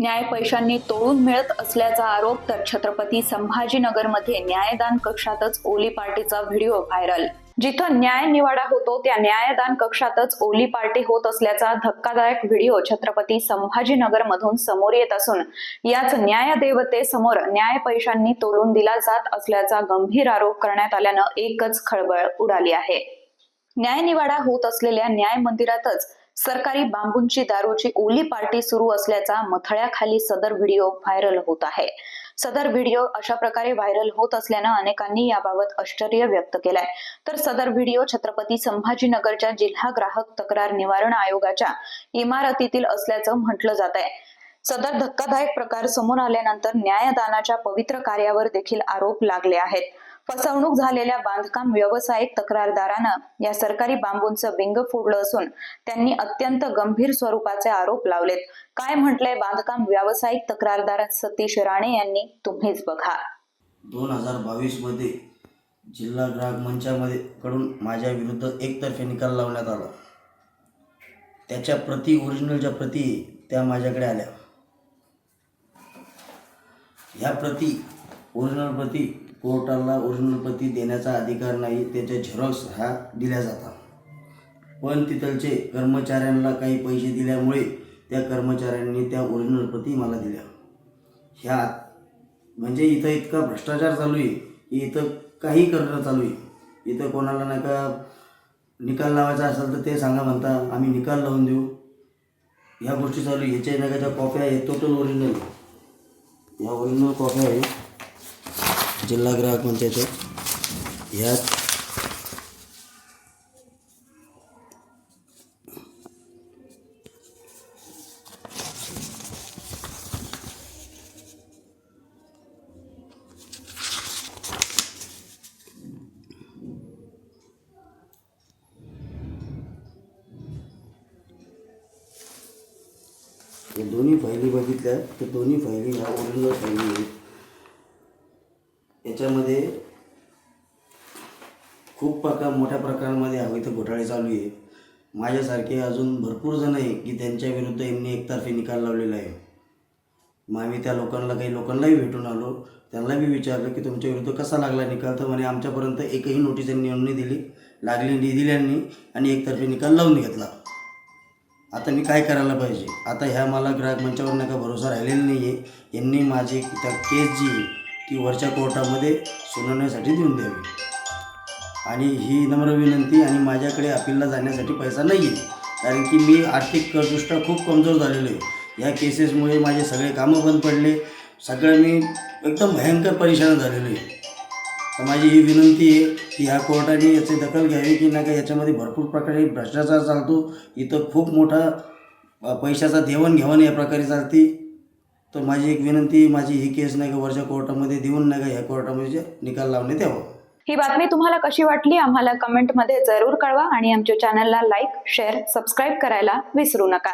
न्याय पैशांनी तोडून मिळत असल्याचा आरोप तर छत्रपती संभाजीनगरमध्ये न्यायदान कक्षातच ओली पार्टीचा व्हिडिओ व्हायरल. जिथं न्याय निवाडा होतो त्या न्यायदान कक्षातच ओली पार्टी होत असल्याचा धक्कादायक व्हिडिओ छत्रपती संभाजीनगर मधून समोर येत असून याच न्यायदेवतेसमोर न्याय पैशांनी तोलून दिला जात असल्याचा गंभीर आरोप करण्यात आल्यानं एकच खळबळ उडाली आहे. न्यायनिवाडा होत असलेल्या न्याय मंदिरातच सरकारी बांबूंची दारूची ओली पार्टी सुरू असल्याचा मथळ्याखाली सदर व्हिडिओ व्हायरल होत आहे. सदर व्हिडिओ अशा प्रकारे व्हायरल होत असल्यानं अनेकांनी याबाबत आश्चर्य व्यक्त केलंय. तर सदर व्हिडिओ छत्रपती संभाजीनगरच्या जिल्हा ग्राहक तक्रार निवारण आयोगाच्या इमारतीतील असल्याचं म्हटलं जात आहे. सदर धक्कादायक प्रकार समोर आल्यानंतर न्यायदानाच्या पवित्र कार्यावर देखील आरोप लागले आहेत. फसवणूक झालेल्या बांधकाम व्यावसायिक तक्रारदारानं या सरकारी बांबूंचं बिंग फोडलं असून त्यांनी अत्यंत गंभीर स्वरूपाचे आरोप लावलेत. काय म्हटलंय बांधकाम व्यावसायिक तक्रारदार सतीश राणे यांनी? तुम्हीच बघा. दोन हजार बावीसमध्ये जिल्हा ग्राहक मंचामध्ये कडून माझ्या विरुद्ध एकतर्फे निकाल लावण्यात आला. त्याच्या प्रती ओरिजिनलच्या प्रती त्या माझ्याकडे आल्या. ह्या प्रती ओरिजिनल प्रती कोर्टाला ओरिजिनल प्रती देण्याचा अधिकार नाही त्याच्या झेरॉक्स हा दिल्या जातात. पण तिथलचे कर्मचाऱ्यांना काही पैसे दिल्यामुळे त्या कर्मचाऱ्यांनी त्या ओरिजिनल प्रती मला दिल्या. ह्या म्हणजे इथं इतका भ्रष्टाचार चालू आहे की इथं काही करणं चालू आहे. इथं कोणाला नाही का निकाल लावायचा असेल तर ते सांगा म्हणता आम्ही निकाल लावून देऊ. ह्या गोष्टी चालू आहे. ह्याच्या नाही का ज्या कॉप्या आहेत टोटल ओरिजिनल ह्या ओरिजिनल कॉप्या आहेत. जिल्हा ग्राहक मंचाच्या ह्या हे दोन्ही फायली बघितल्या तर दोन्ही फायली ह्या ओरिजिनल फायली आहेत याच्यामध्ये खूप प्रकार मोठ्या प्रकारामध्ये हवे इथं घोटाळे चालू आहे माझ्यासारखे अजून भरपूर जण आहे की त्यांच्या विरुद्ध यांनी एकतर्फी निकाल लावलेला आहे. मग आम्ही त्या लोकांना काही लोकांनाही भेटून आलो. त्यांना मी विचारलं की तुमच्या विरुद्ध कसा लागला निकाल? तर म्हणे आमच्यापर्यंत एकही नोटीस यांनी येऊन नाही दिली. लागली नाही दिल्यांनी आणि एकतर्फी निकाल लावून घेतला. आता मी काय करायला पाहिजे? आता ह्या मला ग्राहक मंचावर नका भरोसा राहिलेला नाही आहे यांनी माझी त्या केस जी आहे, ती वरच्या कोर्टामध्ये सुनावण्यासाठी देऊन द्यावी. आणि ही नम्र विनंती आणि माझ्याकडे अपीलला जाण्यासाठी पैसा नाही आहे कारण की मी आर्थिकदृष्ट्या खूप कमजोर झालेलो आहे. या केसेसमुळे माझे सगळे कामं बंद पडले. सगळं मी एकदम भयंकर परेशान झालेलो आहे. तर माझी ही विनंती आहे की ह्या कोर्टाने याची दखल घ्यावी की नाही का याच्यामध्ये भरपूर प्रकारे भ्रष्टाचार चालतो. इथं खूप मोठा पैशाचा देवाणघेवाण या प्रकारे चालते. तर माझी एक विनंती माझी ही केस नाही का वरच्या कोर्टामध्ये देऊन नाही का ह्या कोर्टामध्ये निकाल लावण्यात यावं ही बातमी तुम्हाला कशी वाटली आम्हाला कमेंटमध्ये जरूर कळवा आणि आमच्या चॅनलला लाईक शेअर सबस्क्राईब करायला विसरू नका.